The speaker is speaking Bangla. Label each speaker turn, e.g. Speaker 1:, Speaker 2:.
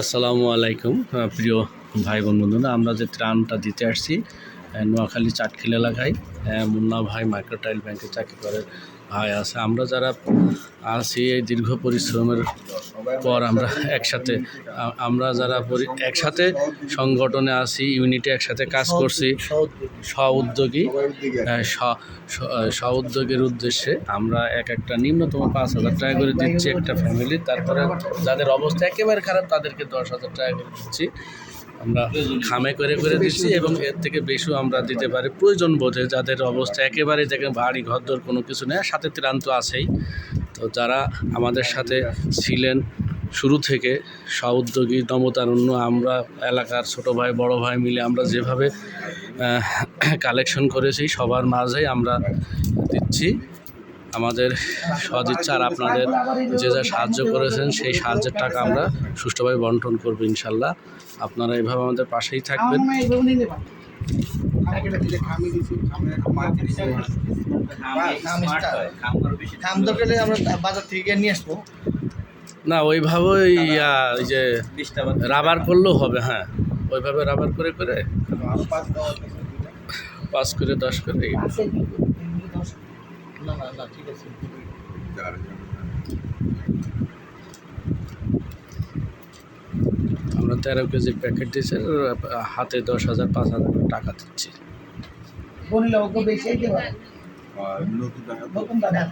Speaker 1: আসসালামু আলাইকুম প্রিয় ভাই বোন বন্ধুরা। আমরা যে ত্রাণটা দিতে আসছি নোয়াখালী চাটখিল এলাকায় মুন্না ভাই মাইক্রোটাইল ব্যাংকে চাকরি করে ভাই আছে। আমরা যারা আছি এই দীর্ঘ পরিশ্রমের পর আমরা একসাথে, আমরা যারা একসাথে সংগঠনে আছি, ইউনিটে একসাথে কাজ করছি। স্ব উদ্যোগী উদ্যোগের উদ্দেশ্যে আমরা এক একটা নিম্নতম পাঁচ হাজার টাকা করে দিচ্ছি একটা ফ্যামিলি তারপরে যাদের অবস্থা একেবারে খারাপ তাদেরকে দশ হাজার টাকা করে দিচ্ছি। আমরা খামে করে করে দিচ্ছি এবং এর থেকে বেশিও আমরা দিতে পারি। প্রয়োজন বোধে যাদের অবস্থা একেবারে দেখেন বাড়ি, ঘরদোর কোনো কিছু নেই সাথে ত্রান্ত আছেই। তো যারা আমাদের সাথে ছিলেন শুরু থেকে স্ব-উদ্যোগী নবতারুণ্য আমরা এলাকার ছোট ভাই, বড় ভাই মিলে আমরা যেভাবে কালেকশন করেছি, সবার মাঝেই আমরা দিচ্ছি। আমাদের সদিচ্ছা আর আপনাদের যে যা সাহায্য করেছেন, সেই সাহায্যের টাকা আমরা সুষ্ঠুভাবে বন্টন করব ইনশাল্লাহ। আপনারা এভাবে আমাদের পাশেই থাকবেন।
Speaker 2: খাম দরকার হলে আমরা বাজার থেকে নিয়ে আসব।
Speaker 1: না ওইভাবে ইয়া ওই যে রাবার করলেও হবে হ্যাঁ। ওইভাবে রাবার করে করে পাঁচ করে দশ করে।
Speaker 2: না না না ঠিক আছে।
Speaker 1: আমরা তেরো কেজির প্যাকেট দিয়েছি হাতে দশ হাজার পাঁচ হাজার টাকা দিচ্ছি।
Speaker 2: বললে ওকে বেশি দিতে পারে নতুন টাকা